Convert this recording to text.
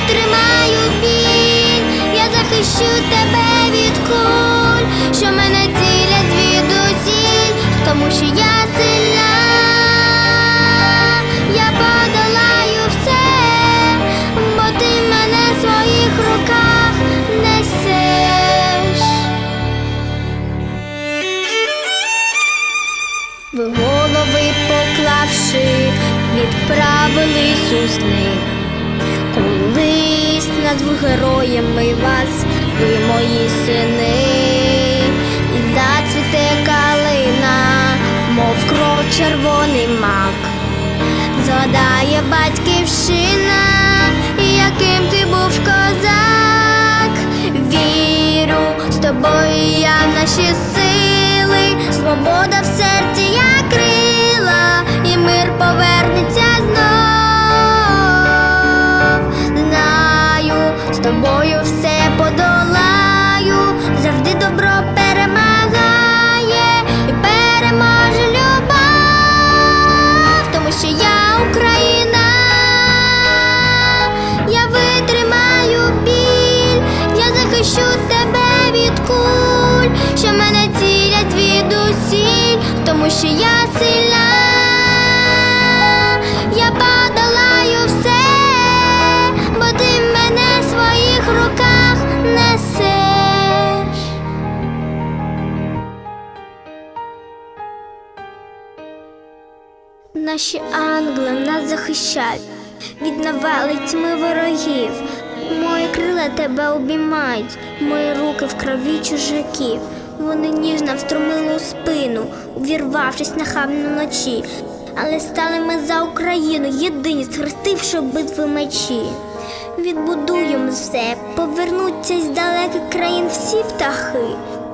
я витримаю біль, я захищу тебе від куль, що мене цілять звідусіль, тому що я сильна, я подолаю все, бо ти мене в своїх руках несеш. Ви голови поклавши, відправились у сни. Колись героями вас, ви мої сини, і зацвіте калина, мов кров червоний мак. Згадає батьківщина, яким ти був козак. Вірю з тобою я в наші сили, свобода в тобою все подолаю, завжди добро перемагає і переможе любов, тому що я Україна, я витримаю біль, я захищу тебе від куль, що мене цілять звідусіль, тому що я сильна, Наші ангели нас захищають від навалиць ми ворогів. Мої крила тебе обіймають, мої руки в крові чужаків. Вони ніжно встромили у спину, увірвавшись нахабно вночі. Але стали ми за Україну, єдині, схрестивши битви мечі. Відбудуємо все, повернуться з далеких країн всі птахи.